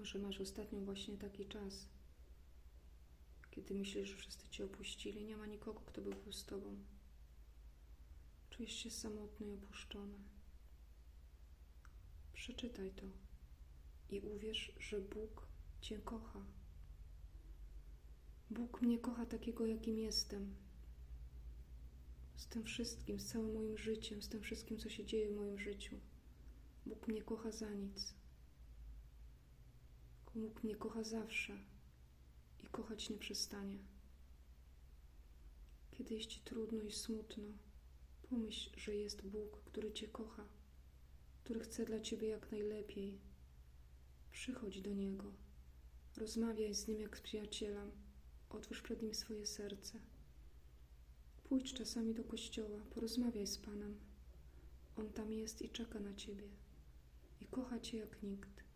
Może masz ostatnio właśnie taki czas, kiedy myślisz, że wszyscy cię opuścili, nie ma nikogo, kto by był z tobą. Czujesz się samotny i opuszczony. Przeczytaj to i uwierz, że Bóg cię kocha. Bóg mnie kocha takiego, jakim jestem. Z tym wszystkim, z całym moim życiem, z tym wszystkim, co się dzieje w moim życiu. Bóg mnie kocha za nic. Bóg mnie kocha zawsze i kochać nie przestanie. Kiedy jest ci trudno i smutno, pomyśl, że jest Bóg, który cię kocha, który chce dla ciebie jak najlepiej. Przychodź do Niego, rozmawiaj z Nim jak z przyjacielem, otwórz przed Nim swoje serce. Pójdź czasami do kościoła, porozmawiaj z Panem. On tam jest i czeka na ciebie i kocha cię jak nikt.